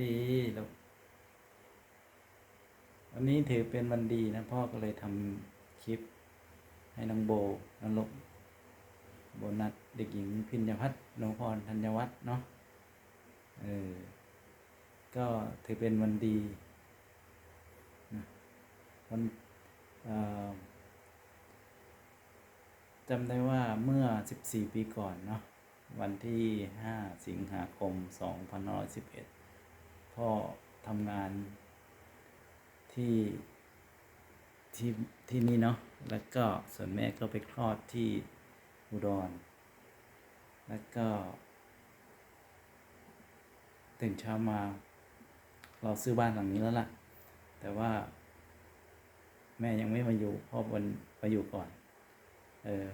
ดีลูกวันนี้ถือเป็นวันดีนะ พ่อก็เลยทำคลิป ให้น้องโบน้องลกโบนัสเด็กหญิงพิญญพัฒน์นพพรธัญวัฒน์เนาะเออก็ถือเป็นวันดีวันจำได้ว่าเมื่อ 14 ปีก่อนเนาะวันที่ 5 สิงหาคม 2511 พ่อทำงานที่ที่ที่นี่เนาะ แล้วก็ส่วนแม่ก็ไปคลอดที่อุดร แล้วก็ตื่นเช้ามา เราซื้อบ้านหลังนี้แล้วล่ะ แต่ว่า แม่ยังไม่มาอยู่พ่อวันมาอยู่ก่อน เออ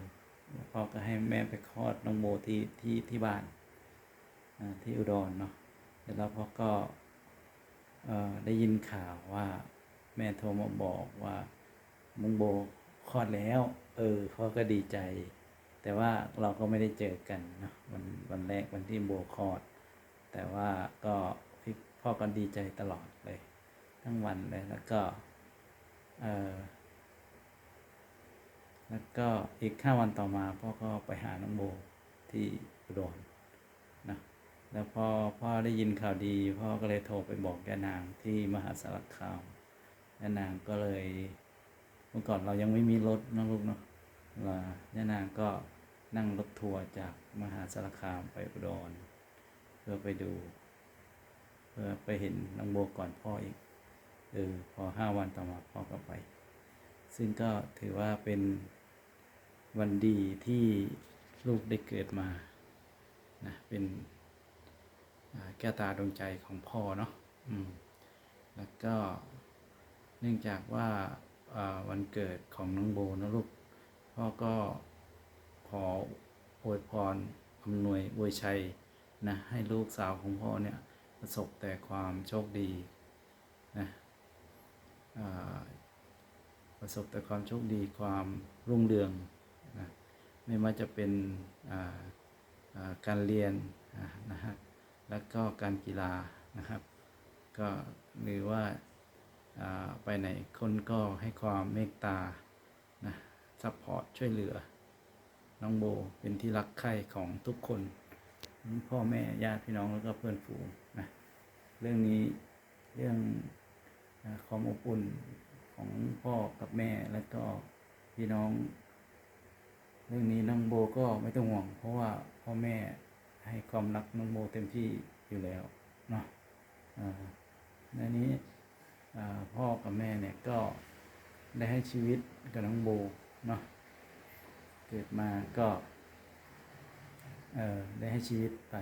พ่อก็ให้แม่ไปคลอดน้องโมที่ที่ที่บ้านอ่าที่อุดรเนาะ แล้วพ่อก็ ได้ยินข่าวว่าแม่โทรมาบอกว่ามุงโบคลอดแล้ว เออพ่อก็ดีใจ แต่ว่าเราก็ไม่ได้เจอกันเนาะวันวันแรกวันที่โบคลอด แต่ว่าก็พี่พ่อก็ดีใจตลอดเลย ทั้งวันเลยแล้วก็เออแล้วก็อีกห้าวันต่อมาพ่อก็ไปหาน้องโบที่อุดรน แล้วพอพ่อได้ยินข่าวดี พ่อก็เลยโทรไปบอกย่านางที่มหาสารคามย่านางก็เลยเมื่อก่อนเรายังไม่มีรถนะลูกเนาะว่าย่านางก็นั่งรถทัวร์จากมหาสารคามไปอุดรเพื่อไปดู เพื่อไปเห็นน้องโบก่อนพ่ออีกเออพอห้าวันต่อมาพ่อก็ไป ซึ่งก็ถือว่าเป็นวันดีที่ลูกได้เกิดมานะเป็น แก้วตาดวงใจของพ่อเนาะอืมแล้วก็เนื่องจากว่าวันเกิดของน้องโบนะลูกพ่อก็ขออวยพรอำนวยอวยชัยนะให้ลูกสาวของพ่อเนี่ยประสบแต่ความโชคดีนะประสบแต่ความโชคดีความรุ่งเรืองนะไม่ว่าจะเป็นการเรียนนะฮะ แล้วก็การกีฬานะครับ ก็หรือว่าไปไหนคนก็ให้ความเมตตานะซัพพอร์ตช่วยเหลือ น้องโบเป็นที่รักใคร่ของทุกคน พ่อแม่ญาติพี่น้องแล้วก็เพื่อนฝูงนะเรื่องนี้เรื่องความอบอุ่นของพ่อกับแม่แล้วก็พี่น้อง เรื่องนี้น้องโบก็ไม่ต้องห่วง เพราะว่าพ่อแม่ ให้ความรักน้องโบเต็มที่อยู่แล้วเนาะอ่าในนี้พ่อกับแม่เนี่ยก็ได้ให้ชีวิตกับน้องโบเนาะเกิดมาก็ได้ให้ชีวิตไป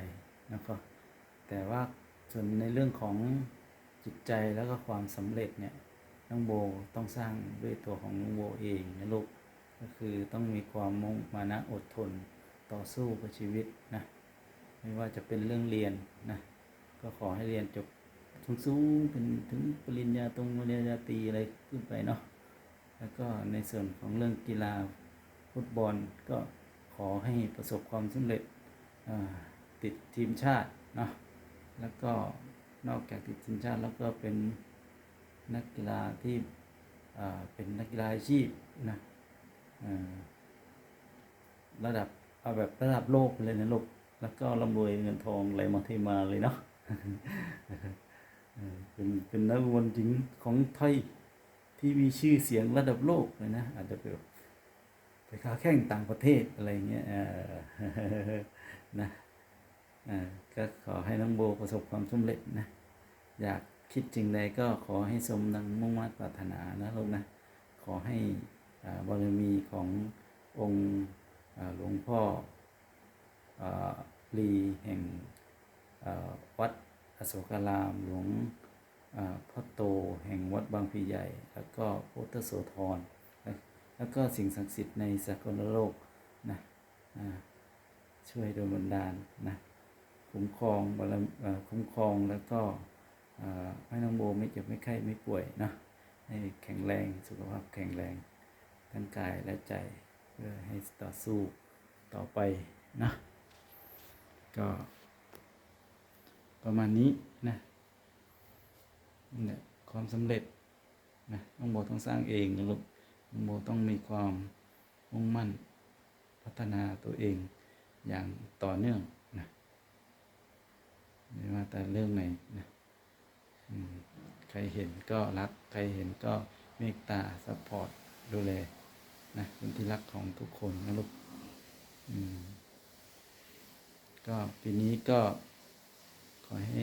แล้วก็แต่ว่าส่วนในเรื่องของจิตใจแล้วก็ความสำเร็จเนี่ยน้องโบต้องสร้างด้วยตัวของน้องโบเองนะลูกก็คือต้องมีความมุ่งมานะอดทนต่อสู้กับชีวิตนะ ไม่ว่าจะเป็นเรื่องเรียนนะก็ขอให้เรียนจบสูงๆเป็นถึงปริญญาตรงปริญญาตรีอะไรขึ้นไปเนาะแล้วก็ในส่วนของเรื่องกีฬาฟุตบอลก็ขอให้ประสบความสำเร็จติดทีมชาติเนาะแล้วก็นอกจากติดทีมชาติแล้วก็เป็นนักกีฬาที่เป็นนักกีฬาอาชีพนะระดับเอาแบบระดับโลกเลยนะลูก แล้วก็ร่ำรวยเงินทองไหลมาเทมาเลยเนาะเป็นเป็นนักบอลหญิงของไทยที่มีชื่อเสียงระดับโลกเลยนะ อาจจะไปไปค้าแข่งต่างประเทศอะไรเงี้ยนะก็ขอให้น้องโบประสบความสำเร็จนะ อยากคิดจริงใดก็ขอให้สมดังมุ่งมั่นปรารถนานะลูกนะ ขอให้บารมีขององค์หลวงพ่อ ลีแห่งอ่าวัดอโศการามหลวงอ่าพ่อโตแห่งวัดบางพลีใหญ่ แล้วก็พุทธโสธรและแล้วก็สิ่งศักดิ์สิทธิ์ในสากลโลกนะอ่าช่วยโดยบันดาลนะคุ้มครองบารมีอ่าคุ้มครองแล้วก็อ่าให้น้องโบไม่เจ็บไม่ไข้ไม่ป่วยนะให้แข็งแรงสุขภาพแข็งแรงทั้งกายและใจเพื่อให้ต่อสู้ต่อไปนะ ก็ ประมาณนี้นะนั่นแหละความสำเร็จนะน้องโบต้องสร้างเองนะลูกน้องโบต้องมีความมุ่งมั่นพัฒนาตัวเองอย่างต่อเนื่องนะไม่ว่าแต่เรื่องไหนนะใครเห็นก็รัก ใครเห็นก็เมตตาซัพพอร์ตดูแลนะเป็นที่รักของทุกคนนะลูกอืม ก็ปีนี้ก็ขอให้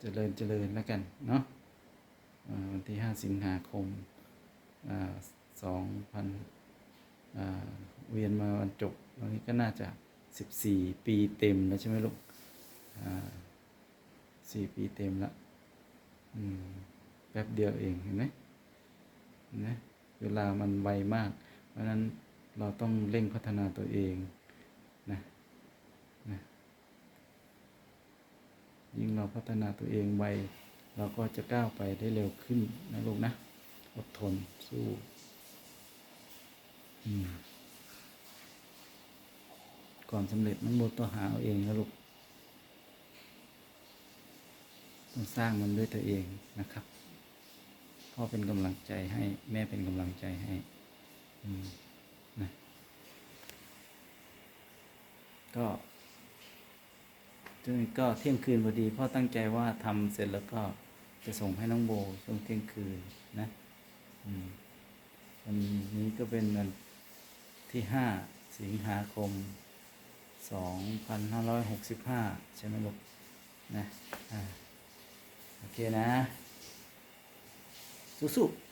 เจริญเจริญแล้วกันเนาะวันที่ห้าสิงหาคมสองพันเวียนมาวันจบวันนี้ก็น่าจะสิบสี่ปีเต็มแล้วใช่ไหมลูกสี่ปีเต็มละแป๊บเดียวเองเห็นไหมเนไหมเวลามันไวมาก เพราะนั้น เราต้องเร่งพัฒนาตัวเองนะนะยิ่งเราพัฒนาตัวเองไวเราก็จะก้าวไปได้เร็วขึ้นนะลูกนะ อดทนสู้อืมก่อนสำเร็จน้องโบต้องหาเอาเองนะลูกต้องสร้างมันด้วยตัวเองนะครับพ่อเป็นกำลังใจให้ แม่เป็นกำลังใจให้ อืมนะ ก็จนก็เที่ยงคืนพอดีพ่อตั้งใจว่าทำเสร็จแล้วก็จะส่งให้น้องโบช่วงเที่ยงคืนนะอันนี้ก็เป็นวันที่ห้าสิงหาคมสองพันห้าร้อยหกสิบห้าใช่ไหมลูกนะอ่าโอเคนะ สู้ๆ